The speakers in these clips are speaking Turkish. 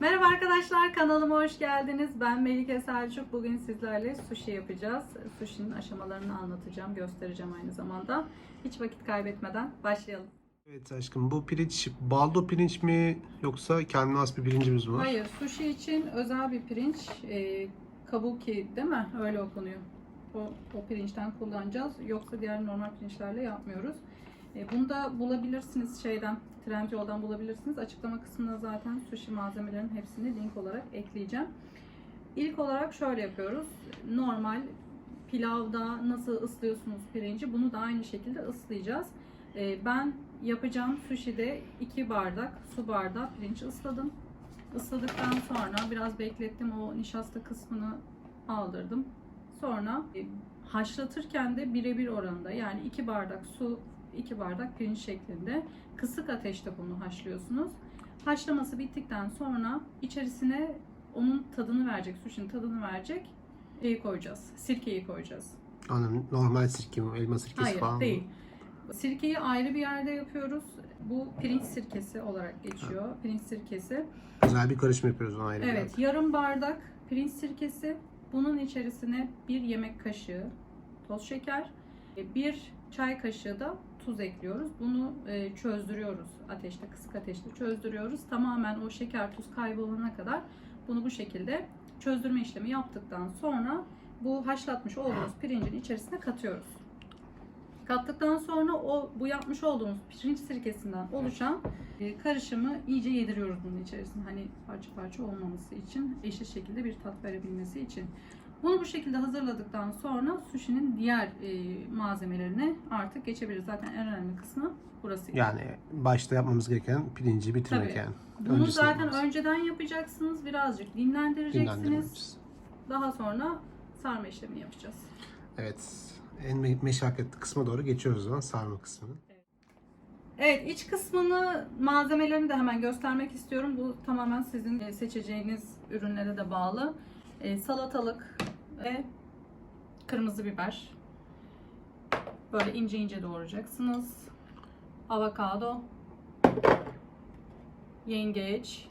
Merhaba arkadaşlar kanalıma hoş geldiniz. Ben Melike Selçuk. Bugün sizlerle sushi yapacağız. Sushi'nin aşamalarını anlatacağım, göstereceğim aynı zamanda. Hiç vakit kaybetmeden başlayalım. Evet aşkım bu pirinç baldo pirinç mi yoksa kendine has bir pirincimiz mi var? Hayır, sushi için özel bir pirinç. E, kabuki değil mi? Öyle okunuyor. O, o pirinçten kullanacağız. Yoksa diğer normal pirinçlerle yapmıyoruz. E, bunu da bulabilirsiniz şeyden, Trendyol'dan bulabilirsiniz. Açıklama kısmına zaten sushi malzemelerin hepsini link olarak ekleyeceğim. İlk olarak şöyle yapıyoruz. Normal pilavda nasıl ıslıyorsunuz pirinci bunu da aynı şekilde ıslayacağız. E, ben yapacağım sushi'de 2 bardak su bardağı pirinç ısladım. Isladıktan sonra biraz beklettim o nişasta kısmını aldırdım. Sonra e, haşlatırken de birebir oranında yani 2 bardak su 2 bardak pirinç şeklinde kısık ateşte bunu haşlıyorsunuz. Haşlaması bittikten sonra içerisine onun tadını verecek, sushi'nin tadını verecek şeyi koyacağız. Sirkeyi koyacağız. Anladım. Normal sirke mi? Elma sirkesi Hayır falan mı? değil. Sirkeyi ayrı bir yerde yapıyoruz. Bu pirinç sirkesi olarak geçiyor. Pirinç sirkesi. Güzel bir karışım yapıyoruz ona ayrı Evet, yarım bardak pirinç sirkesi. Bunun içerisine bir yemek kaşığı toz şeker, bir çay kaşığı da tuz ekliyoruz. Bunu e, çözdürüyoruz ateşte, kısık ateşte çözdürüyoruz. Tamamen o şeker tuz kaybolana kadar bunu bu şekilde çözdürme işlemi yaptıktan sonra bu haşlatmış olduğumuz pirincin içerisine katıyoruz. Kattıktan sonra o bu yapmış olduğumuz pirinç sirkesinden oluşan e, karışımı iyice yediriyoruz bunun içerisine. Hani parça parça olmaması için, eşit şekilde bir tat verebilmesi için. Bunu bu şekilde hazırladıktan sonra sushi'nin diğer e, malzemelerine artık geçebiliriz. Zaten en önemli kısmı burası. Yani başta yapmamız gereken pirinci bitirmek Tabii. yani. Bunu öncesinde zaten yapmamız. önceden yapacaksınız. Birazcık dinlendireceksiniz. Daha sonra sarma işlemi yapacağız. Evet. En me- meşakkatli kısma doğru geçiyoruz o zaman sarma kısmını. Evet iç kısmını malzemelerini de hemen göstermek istiyorum. Bu tamamen sizin e, seçeceğiniz ürünlere de bağlı. E, salatalık ve kırmızı biber. Böyle ince ince doğrayacaksınız. Avokado, yengeç,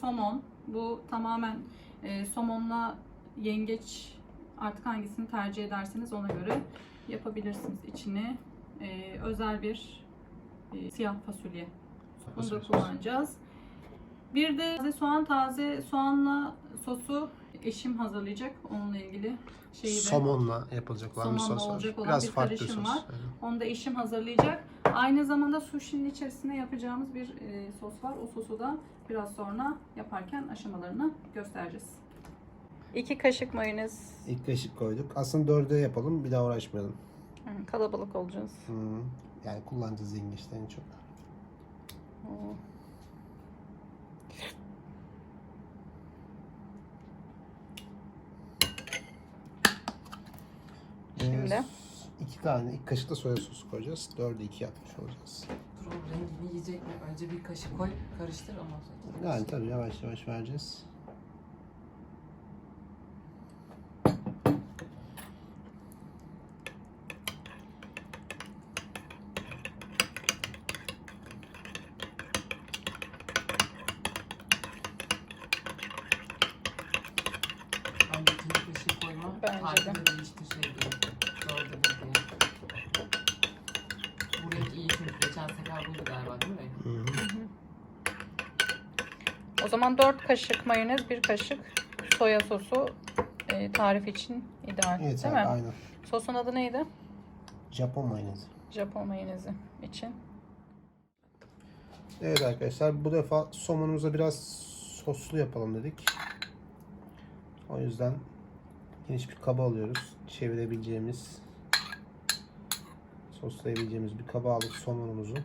somon. Bu tamamen e, somonla yengeç artık hangisini tercih ederseniz ona göre yapabilirsiniz içini. E, özel bir e, siyah fasulye. Bunu da kullanacağız. Bir de taze soğan, taze soğanla sosu eşim hazırlayacak. Onunla ilgili şeyi de. Somonla yapılacak olan bir Somonla sos var. olacak olan Biraz bir farklı karışım sos. var. Yani. Onu da eşim hazırlayacak. Aynı zamanda sushi'nin içerisine yapacağımız bir e, sos var. O sosu da biraz sonra yaparken aşamalarını göstereceğiz. 2 kaşık mayonez. İlk kaşık koyduk. Aslında dörde yapalım. Bir daha uğraşmayalım. Kalabalık olacağız. Hı. Yani kullanacağız yengeçten en çok. Şimdi? İki tane, ilk kaşık da soya sosu koyacağız. Dörde iki yapmış olacağız. Dur o rengini yiyecek mi? Önce bir kaşık koy, karıştır ama sonra. Yani tabii yavaş yavaş vereceğiz. Bence ikinci kaşık koyma. Bence de. Tarifini değiştir şey diye. Dörde bir diye. Bu renk iyi çünkü geçen sefer buydu galiba değil mi? Hı hı. O zaman 4 kaşık mayonez, 1 kaşık soya sosu e, tarif için ideal. Evet, değil mi? aynen. Sosun adı neydi? Japon mayonezi. Japon mayonezi için. Evet arkadaşlar bu defa somonumuza biraz soslu yapalım dedik. O yüzden geniş bir kaba alıyoruz. Çevirebileceğimiz, soslayabileceğimiz bir kaba aldık somonumuzu.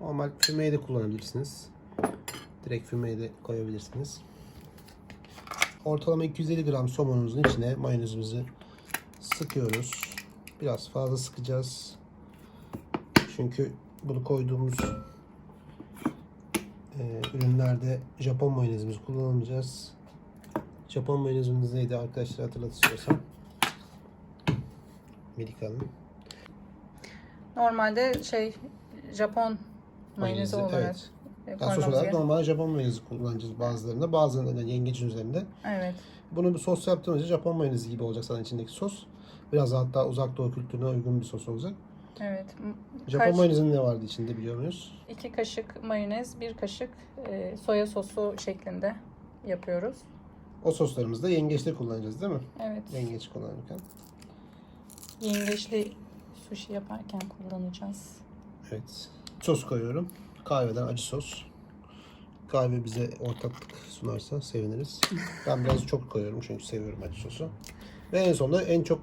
Normal fümeyi de kullanabilirsiniz. Direkt fümeyi de koyabilirsiniz. Ortalama 250 gram somonumuzun içine mayonezimizi sıkıyoruz. Biraz fazla sıkacağız. Çünkü bunu koyduğumuz e, ürünlerde Japon mayonezimizi kullanacağız. Japon mayonezimiz neydi arkadaşlar hatırlat istiyorsam. Melika Hanım. Normalde şey Japon mayonezi Mayonezi, olarak evet. Yani sos olarak normal Japon mayonezi kullanacağız bazılarında. Bazılarında da yengecin üzerinde. Evet. Bunu bir sos yaptığımızda Japon mayonezi gibi olacak zaten içindeki sos. Biraz daha hatta uzak doğu kültürüne uygun bir sos olacak. Evet. Japon kaç- mayonezinin ne vardı içinde biliyor muyuz? iki kaşık mayonez, bir kaşık e, soya sosu şeklinde yapıyoruz. O soslarımızı da yengeçte kullanacağız değil mi? Evet. Yengeç kullanırken. Yengeçli sushi yaparken kullanacağız. Evet. Sos koyuyorum. Kahveden acı sos. Kahve bize ortaklık sunarsa seviniriz. Ben biraz çok koyuyorum çünkü seviyorum acı sosu. Ve en sonunda en çok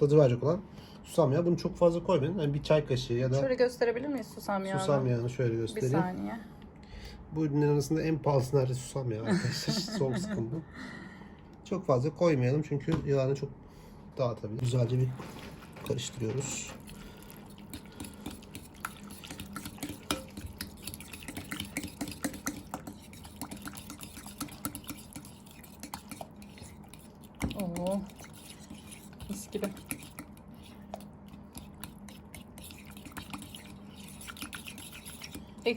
tadı verecek olan susam yağı. Bunu çok fazla koymayın. Yani bir çay kaşığı ya da Şöyle gösterebilir miyiz susam yağını? susam yağını şöyle Bir göstereyim. saniye. Bu ürünlerin arasında en pahalısı nerede susam yağı arkadaşlar. Son sıkım bu. Çok fazla koymayalım çünkü yağını çok dağıtabilir. Güzelce bir karıştırıyoruz. Oo. Mis gibi.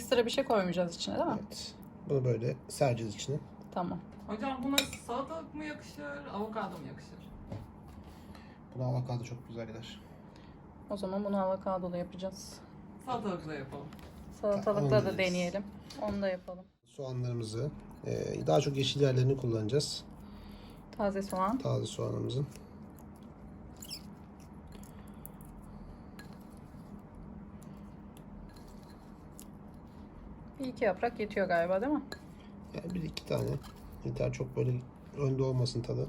Ekstra bir şey koymayacağız içine değil mi? Evet. Bunu böyle sereceğiz içine. Tamam. Hocam buna salatalık mı yakışır, avokado mu yakışır? Buna avokado çok güzel gider. O zaman bunu avokadolu yapacağız. Salatalıkla yapalım. Salatalıkla da Olmaz. deneyelim. Onu da yapalım. Soğanlarımızı e, daha çok yeşil yerlerini kullanacağız. Taze soğan. Taze soğanımızın. Bir iki yaprak yetiyor galiba değil mi? Yani bir iki tane. Yeter çok böyle önde olmasın tadı.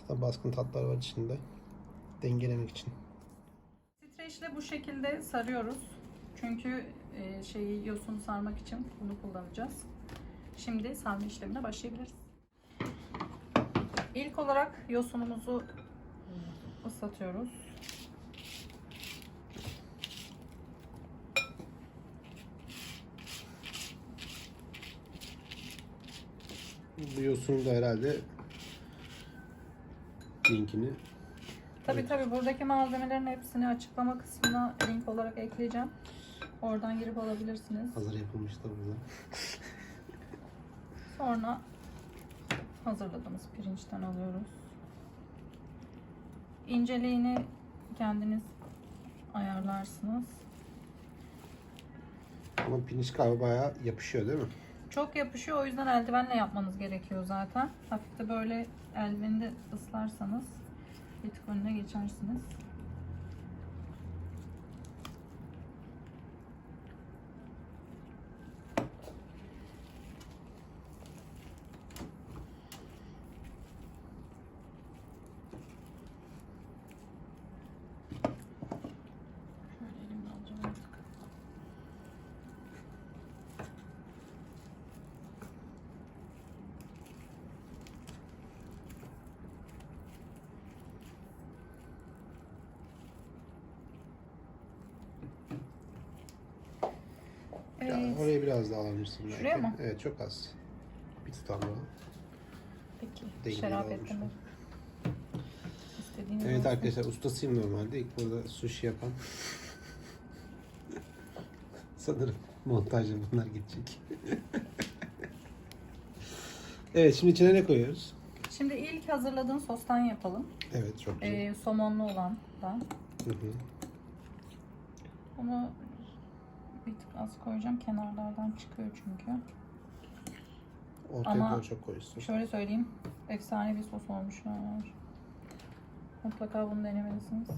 Zaten baskın tatlar var içinde. Dengelemek için. Streçle bu şekilde sarıyoruz. Çünkü e, şeyi yosun sarmak için bunu kullanacağız. Şimdi sarma işlemine başlayabiliriz. İlk olarak yosunumuzu ıslatıyoruz. Bu yosunun da herhalde linkini Tabi tabi buradaki malzemelerin hepsini açıklama kısmına link olarak ekleyeceğim. Oradan girip alabilirsiniz. hazır yapılmış da burada. Sonra hazırladığımız pirinçten alıyoruz. İnceliğini kendiniz ayarlarsınız. Ama pirinç galiba bayağı yapışıyor değil mi? Çok yapışıyor o yüzden eldivenle yapmanız gerekiyor zaten. Hafif de böyle eldiveni de ıslarsanız bir tık önüne geçersiniz. Şöyle elimle alacağım artık. Evet. oraya biraz daha almışsın. belki. Şuraya mı? Evet çok az. Bir tutam daha. Peki. Dengeli Şarap olmuş. ettim. İstediğiniz Evet olsun. arkadaşlar ustasıyım normalde. İlk burada sushi yapan. Sanırım montajda bunlar gidecek. evet şimdi içine ne koyuyoruz? Şimdi ilk hazırladığın sostan yapalım. Evet çok güzel. Ee, somonlu olandan. Hı hı. Onu bir tık az koyacağım. Kenarlardan çıkıyor çünkü. Ortaya Ama doğru çok koyuyorsun. Şöyle söyleyeyim. Efsane bir sos olmuş. yani. Mutlaka bunu denemelisiniz.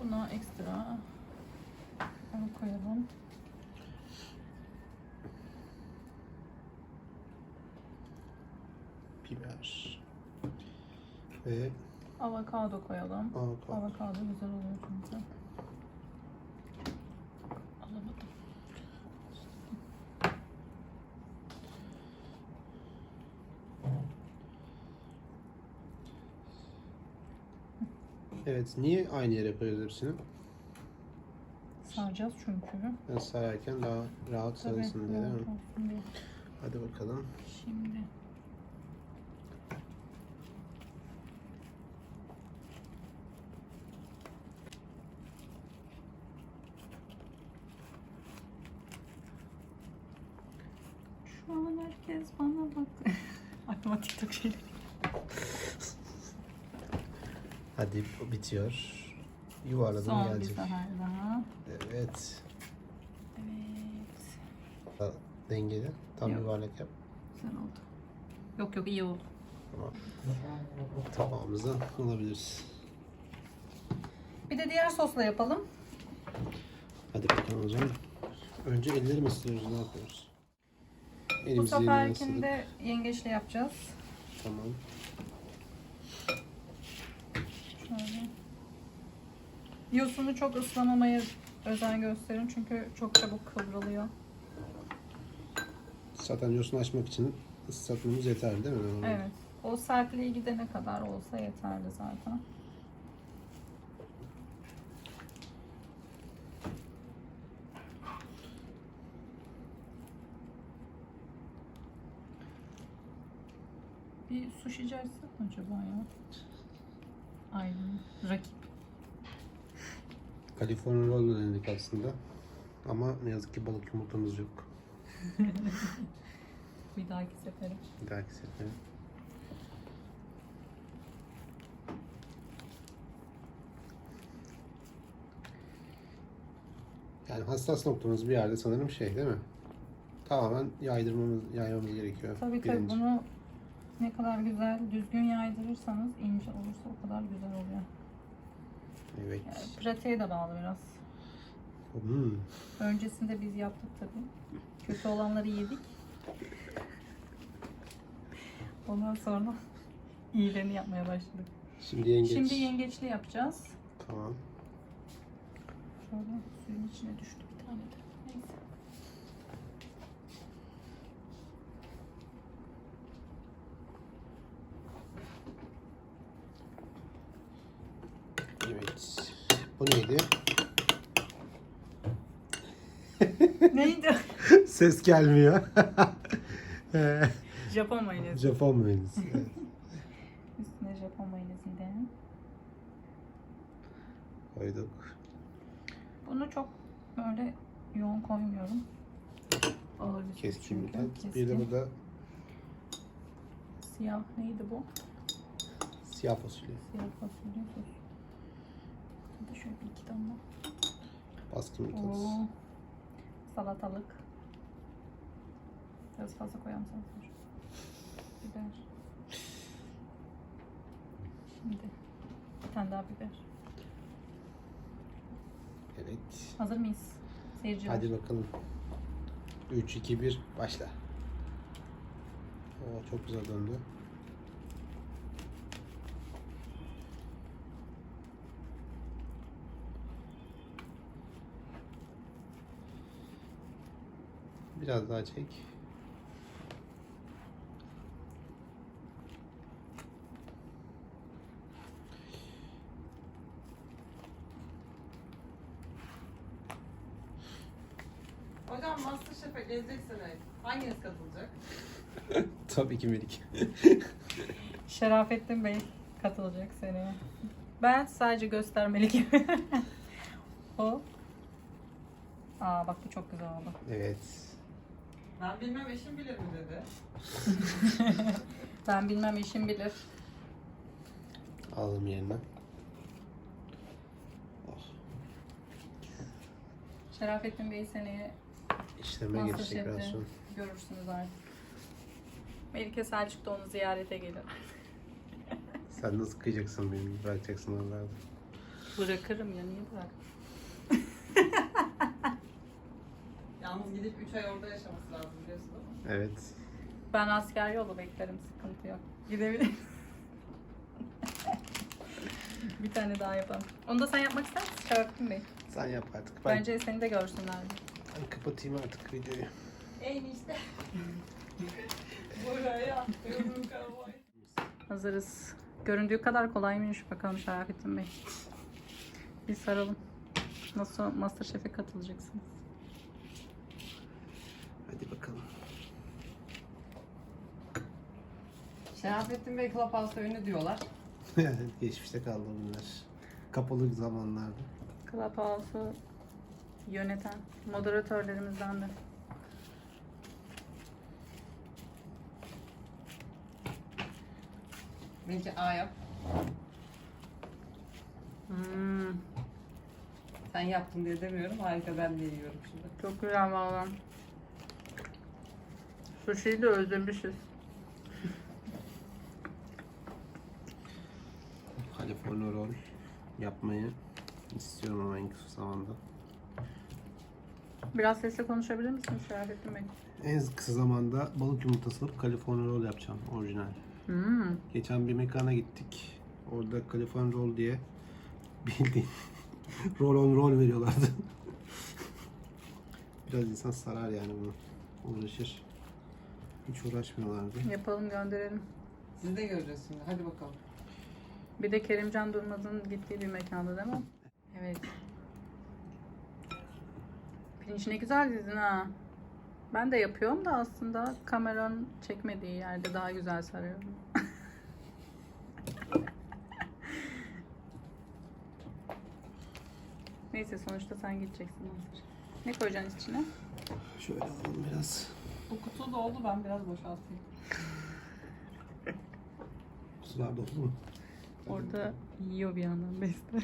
Buna ekstra onu koyalım. Biber. Ve Avokado koyalım. avokado. Avokado güzel oluyor çünkü. Evet. Niye aynı yere koyuyoruz hepsini? Saracağız çünkü. Ben sararken daha rahat Tabii, sarılsın diye değil mi? Olsun. Hadi bakalım. Şimdi. Şu an herkes bana bak. Aklıma TikTok şey Hadi bitiyor. Yuvarladım Son bir gelecek. sefer daha. Evet. Evet. Dengeli. Tam Yok. yuvarlak yap. Güzel oldu. Yok yok iyi oldu. Tamam. Tabağımıza alabiliriz. Bir de diğer sosla yapalım. Hadi bakalım zaman. Önce elleri mi ısırıyoruz? Ne yapıyoruz? Bu Elimizi ısırdık. seferkinde yengeçle yapacağız. Tamam. Şöyle. Yosunu çok ıslamamaya özen gösterin çünkü çok çabuk kıvrılıyor. Zaten yosunu açmak için ıslatmamız yeterli değil mi? Normalde? Evet. O sertliğe gidene kadar olsa yeterli zaten. Bir mı acaba ya? Aynen. Rakip. California roll denedik aslında. Ama ne yazık ki balık yumurtamız yok. Bir dahaki sefere. Bir dahaki sefere. Yani hassas noktamız bir yerde sanırım şey değil mi? Tamamen yaydırmamız, yaymamız gerekiyor. Tabii tabii bunu ne kadar güzel düzgün yaydırırsanız ince olursa o kadar güzel oluyor. Evet. Yani pratiğe de bağlı biraz. Hmm. Öncesinde biz yaptık tabii. Kötü olanları yedik. Ondan sonra iyilerini yapmaya başladık. Şimdi yengeç. Şimdi yengeçli yapacağız. Tamam. Şöyle suyun içine düştü bir tane de. Neyse. Evet. Bu neydi? Neydi? Ses gelmiyor. Japon mayonezi. Japon mayonezi. Evet. Üstüne Japon mayoneziydi. Koyduk. Bunu çok böyle yoğun koymuyorum. Ağır bir Keskin bir tat. Bir de burada Siyah neydi bu? siyah fasulye. Siyah fasulye. De şöyle bir iki damla. Baskın bir. Oo. Salatalık. Biraz fazla koyalım salatalık. Biber. Şimdi bir tane daha biber. Evet. Hazır mıyız? Seyirciler. Hadi bakalım. 3, 2, 1 başla. Oo, çok güzel döndü. Biraz daha çek. Hocam Masterchef'e gelecekseniz hanginiz katılacak? Tabii ki Melik. Şerafettin Bey katılacak seneye. Ben sadece göstermeli gibi. o. Aa bak bu çok güzel oldu. Evet. Ben bilmem eşim bilir mi dedi. Ben bilmem işim bilir. Aldım yerine. Oh, Şerafettin Bey seneye işleme Masterchef'te biraz sonra. görürsünüz artık. Melike Selçuk da onu ziyarete gelir. Sen nasıl kıyacaksın beni? Bırakacaksın oralarda. Bırakırım ya niye bırak? Yalnız gidip 3 ay orada yaşaması lazım biliyorsun ama. Evet. Ben asker yolu beklerim sıkıntı yok. Gidebilirim. bir tane daha yapalım. Onu da sen yapmak ister misin Şerafettin Bey? Sen yap artık. Ben, Bence seni de görsünler. ben kapatayım artık videoyu. Enişte. Buraya yumruk havayı. Hazırız. Göründüğü kadar kolay mıymış bakalım Şerafettin Bey. Bir saralım. Nasıl Masterchef'e katılacaksınız? Şerafettin Bey Clubhouse'da ünlü diyorlar. Geçmişte kaldı bunlar. Kapalı zamanlarda. Clubhouse'u yöneten moderatörlerimizden de. Belki A yap. Hmm, Sen yaptın diye demiyorum. Harika ben de yiyorum şimdi. çok güzel valla. Sushi'yi de özlemişiz. California roll yapmayı istiyorum ama en kısa zamanda. Biraz sesle konuşabilir misiniz Şerafettin Bey? En kısa zamanda balık yumurtası alıp California roll yapacağım orijinal. Hmm. Geçen bir mekana gittik. Orada California roll diye bildiğin roll on roll veriyorlardı. Biraz insan sarar yani bunu. Uğraşır. Hiç uğraşmıyorlardı. Yapalım gönderelim. Siz de göreceğiz şimdi. Hadi bakalım. Bir de Kerimcan Durmaz'ın gittiği bir mekanda değil mi? Evet. Pirinç ne güzel dizin ha. Ben de yapıyorum da aslında kameranın çekmediği yerde daha güzel sarıyorum. Neyse sonuçta sen gideceksin hazır. Ne koyacaksın içine? Şöyle alalım biraz. Bu kutu doldu. Ben biraz boşaltayım. Kutular dolu mu? Orada yiyor bir yandan beste.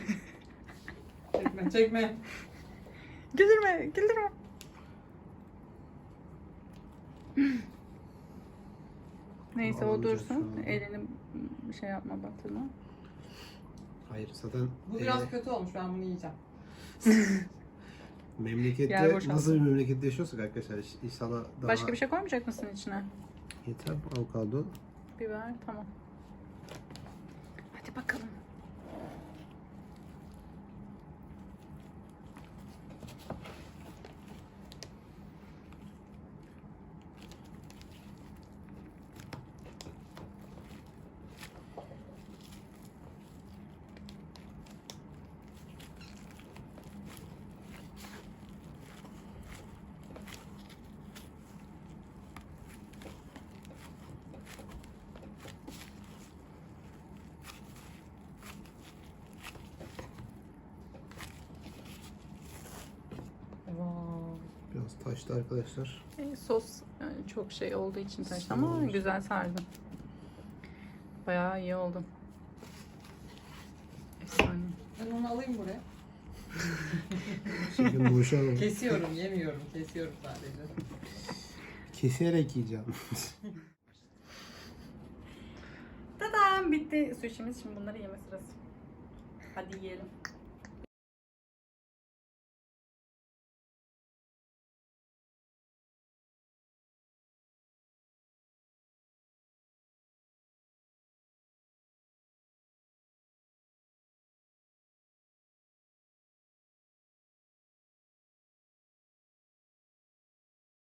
Çekme çekme. güldürme, güldürme. Neyse o dursun. Elini şey yapma batırma. Hayır zaten Bu e, biraz kötü olmuş. Ben bunu yiyeceğim. Memlekette nasıl bir memlekette yaşıyorsak arkadaşlar inşallah daha Başka bir şey koymayacak mısın içine? yeter avokado. Biber, tamam. Bakalım. Biraz taştı arkadaşlar. E, sos yani çok şey olduğu için taştı Tamam. ama güzel sardı. Bayağı iyi oldu. Efsane. Ben onu alayım buraya. Şimdi boşalım. Kesiyorum, yemiyorum. Kesiyorum sadece. Keserek yiyeceğim. Tadam bitti. Sushi'miz şimdi bunları yeme sırası. Hadi yiyelim.